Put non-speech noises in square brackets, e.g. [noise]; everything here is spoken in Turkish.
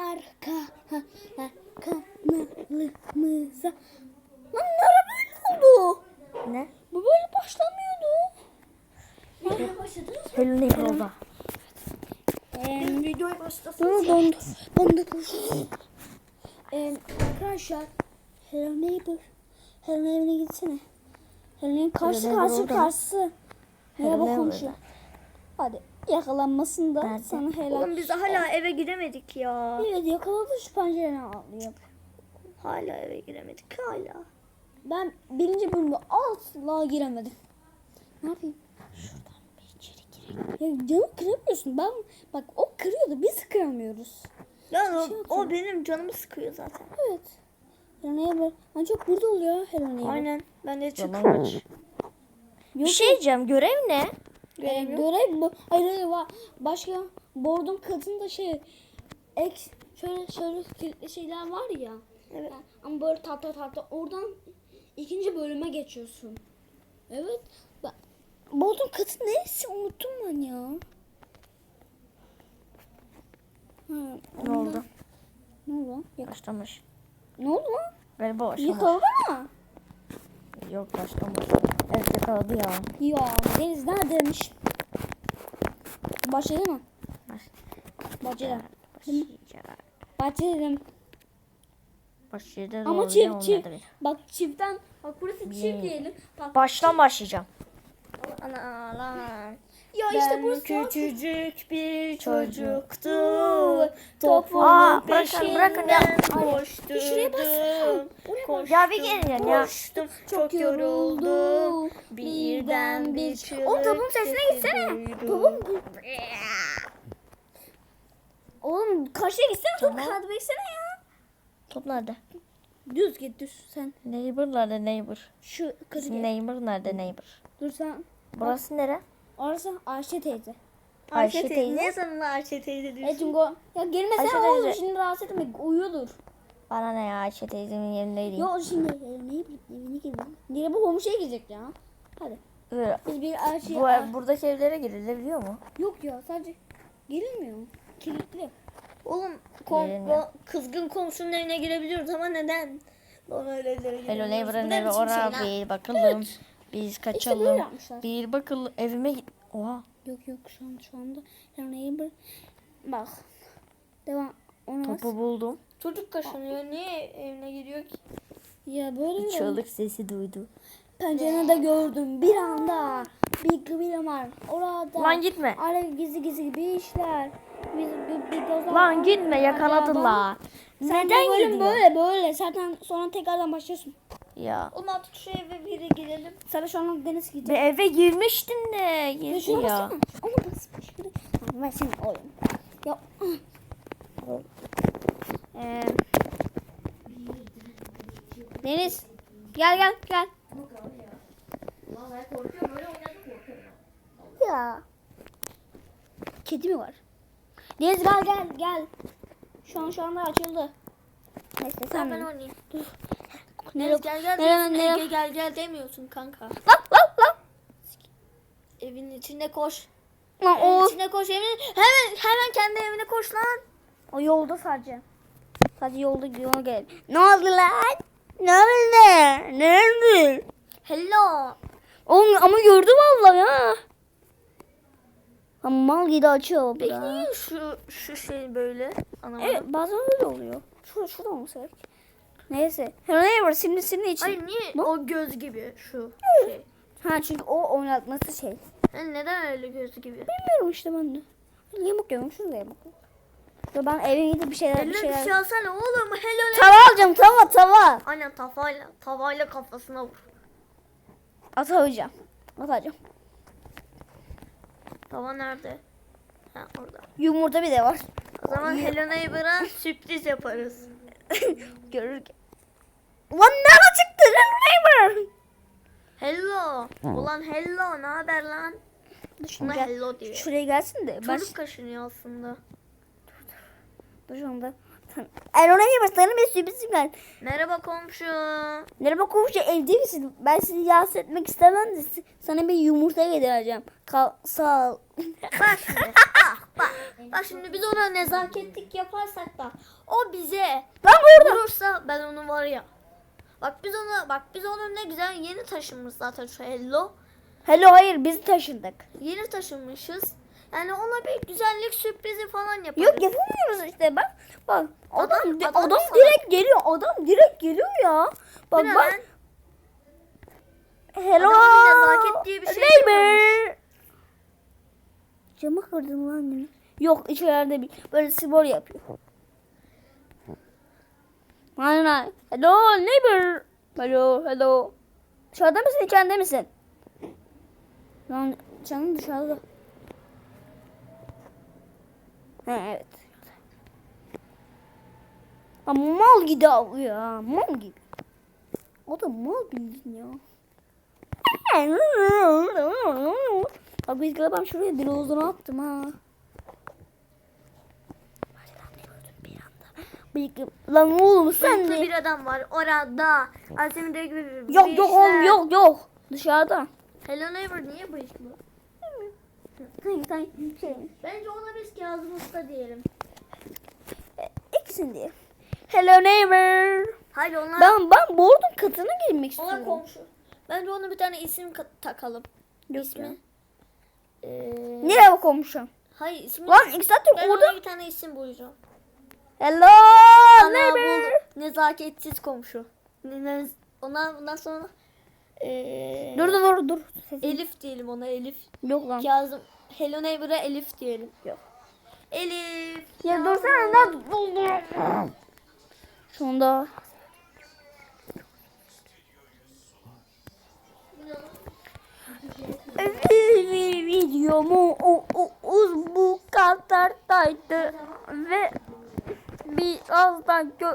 arka kanalımıza. Lan nere böyle oldu? Ne? Bu böyle başlamıyordu. Nereye başladınız? Hello Neighbor'da. Ee, Videoyu başlasın. dondu. Dondu. Ee, arkadaşlar Hello Neighbor. Hello Neighbor'a gitsene. Hello Neighbor karşı karşı karşısı. Merhaba komşu. Hadi yakalanmasın da Nerede? sana helal. Oğlum biz hala eve giremedik ya. Evet yakaladı şu pencereden atlıyor. Hala eve giremedik hala. Ben birinci bölümde asla giremedim. Ne yapayım? Şuradan bir içeri gireyim. Ya camı kıramıyorsun. Ben bak o kırıyordu biz kıramıyoruz. O, Şey o yapacağım. benim canımı sıkıyor zaten. Evet. Hello Neighbor. Ben çok burada oluyor Hello Neighbor. Aynen. Ben de çık. Yalan aç. Bir Yok, şey diyeceğim. Görev ne? Ee, görev bu. Hayır hayır var. Başka board'un katında şey ek şöyle şöyle kilitli şeyler var ya. Evet. Yani ama böyle tahta tahta oradan ikinci bölüme geçiyorsun. Evet. Ben, board'un katı neresi unuttum ben ya. Ha, Ne ondan- oldu? Ne oldu? Ya- Başlamış. Ne oldu lan? Galiba başlamış. Yakaladı mı? Yok başlamış. Evet yakaladı ya. Ya Deniz neredeymiş? Başladı mı? Başlayacak. Bahçede dedim. Başlayacak. Ama çift çift. Bak çiftten. Bak burası çift diyelim. Bak. Baştan başlayacağım. Ana lan. Ya Ben işte burası küçücük bir çocuktum. Aa, Topumun bırakın, peşinden bırakın ya. koşturdum. Şuraya. Oraya bak. Ya bir gelin ya. Koştum, çok yoruldum. Birden bir çığlık Oğlum topun sesine gitsene. Topun. Oğlum karşıya gitsene. Top kağıdı beksene ya. Top nerede? Düz git düz sen. Neighbor nerede neighbor? Şu gel. neighbor nerede neighbor? Dur sen. Burası nere? Orası Ayşe teyze. Ayşe Ayşe teyze. Niye sana Ayşe teyze diyorsun? Etungo. Ya gelmesene Ayşe oğlum teyze. şimdi rahatsız etme. Uyuyordur. Bana ne ya Ayşe teyzemin yerindeydim. Yo şimdi e, ne bileyim evine gidelim. Diye bu komşuya girecek ya. Hadi. Böyle, Biz bir Ayşe. bu ev, buradaki evlere girilebiliyor mu? Yok ya sadece girilmiyor. Kilitli. Oğlum kom Gelmiyor. o kızgın komşunun evine girebiliyoruz ama neden? Lan öyle evlere Hello giremiyoruz. neighbor'ın Bu ne evi biçim şey bir bakalım. Biz İşte böyle kaçalım. yapmışlar. Bir bakalım evime git. Oha. Yok yok şu an şu anda yani neighbor. Bak. Devam. Ona bas. Topu buldum. Çocuk kaşınıyor. Niye evine giriyor ki? Ya böyle Bir çığlık sesi duydu. Pencerede gördüm bir anda. Bir kıvırım var. Orada. Lan gitme. Ara gizli gizli bir işler. Biz bir, bir Lan gitme yakaladılar. Sen Neden de böyle gidiyor? böyle böyle. Zaten sonra tekrardan başlıyorsun. Ya. Oğlum artık şu eve girelim. Sana şu an deniz gidecek. Bir eve girmiştin de. Girdi ya. baksana. Ona basmış. Ben senin oğlum. Ya. Ee, Deniz. Gel gel gel. Ya. Kedi mi var? Deniz gel gel gel. Şu an şu anda açıldı. Neyse sen ben ben oynayayım. Nereye Deniz gel gel diyorsun. nereye- Ege gel gel demiyorsun kanka. Lan lan lan. Evin içine koş. Lan Evin o, içine koş. Evin hemen hemen kendi evine koş lan. o yolda sadece. Sadece yolda yola gel. Ne oldu lan? Ne oldu? Ne oldu? Hello. Oğlum ama gördü vallahi ya. Ama mal gibi açıyor Peki bura. niye şu şu şey böyle? Anlamadım. Evet bazen öyle oluyor. Şurada şurada olması gerek. Neyse. Neighbor şimdi senin için. Hayır niye Bu? o göz gibi şu şey? Ha çünkü o oynatması şey. Yani neden öyle göz gibi? Bilmiyorum işte ben de. Yamuk yamuk şurada yamuk. Ya ben eve gidip bir şeyler bir Eline bir şeyler. şey alsana oğlum. Hello. Tava alacağım tava tava. Aynen tavayla tavayla kafasına vur. Atacağım. Atacağım. Tava nerede? Ha orada. Yumurta bir de var. O zaman Hello Neighbor'a sürpriz yaparız. [laughs] Görür ki. Nerede çıktı Hello neighbor? Hello. Ulan hello ne haber lan? Buna Gel. hello diyor. Şuraya gelsin de. Ben Çocuk kaşınıyor aslında. dur şu anda. Hello neighbor sana bir sürprizim var. Merhaba komşu. Merhaba komşu evde misin? Ben seni rahatsız etmek istemem de sana bir yumurta yedireceğim. Kal sağ ol. Bak [laughs] şimdi. bak, bak. Bak şimdi biz ona nezaketlik yaparsak da bize Lan orada. vurursa ben onu var ya. Bak biz onu bak biz onu ne güzel yeni taşınmış zaten şu Hello. Hello hayır biz taşındık. Yeni taşınmışız. Yani ona bir güzellik sürprizi falan yaparız. Yok yapamıyoruz işte bak. Bak adam Adam- adam adam, sana- direkt geliyor. Adam direkt geliyor ya. Bak ne bak. Hello. Nezaket diye bir şey Neighbor. Camı kırdım lan. Yok içeride bir böyle spor yapıyor. Aynen. Hello neighbor. Hello hello. Dışarıda mısın içeride misin? Lan canım dışarıda. Ha evet. Ama mal gibi avlıyor ya. Mal gibi. O da mal bildin ya. Bak biz galiba şuraya bir uzun attım ha. Hadi lan ne gördün bir Bıyıklı. Lan oğlum sen Bıyıklı ne? bir adam var orada. Azim'de gibi bir Yok yok oğlum işler. yok yok. Dışarıda. Hello neighbor niye bıyıklı? Hayır hayır şey. Bence ona biz Kazım Usta diyelim. İkisini diye. Hello neighbor. Hayır onlar, Ben ben board'un katına girmek onlar istiyorum. komşu. Bence ona bir tane isim ka- takalım. Yok İsmi. ya. Ee, Nereye komşum? Hayır ismi. Lan iki saattir ben orada. ona bir tane isim bulacağım. Hello Ana neighbor. buldum. Nezaketsiz komşu. Ona ondan sonra ee, Dur dur dur dur. Elif diyelim ona Elif. Yok lan. Kazım Hello Neighbor'a Elif diyelim. Yok. Elif. Ya dursana lan. Sonunda. Videomu o, o, uz bu kadardaydı ve birazdan gö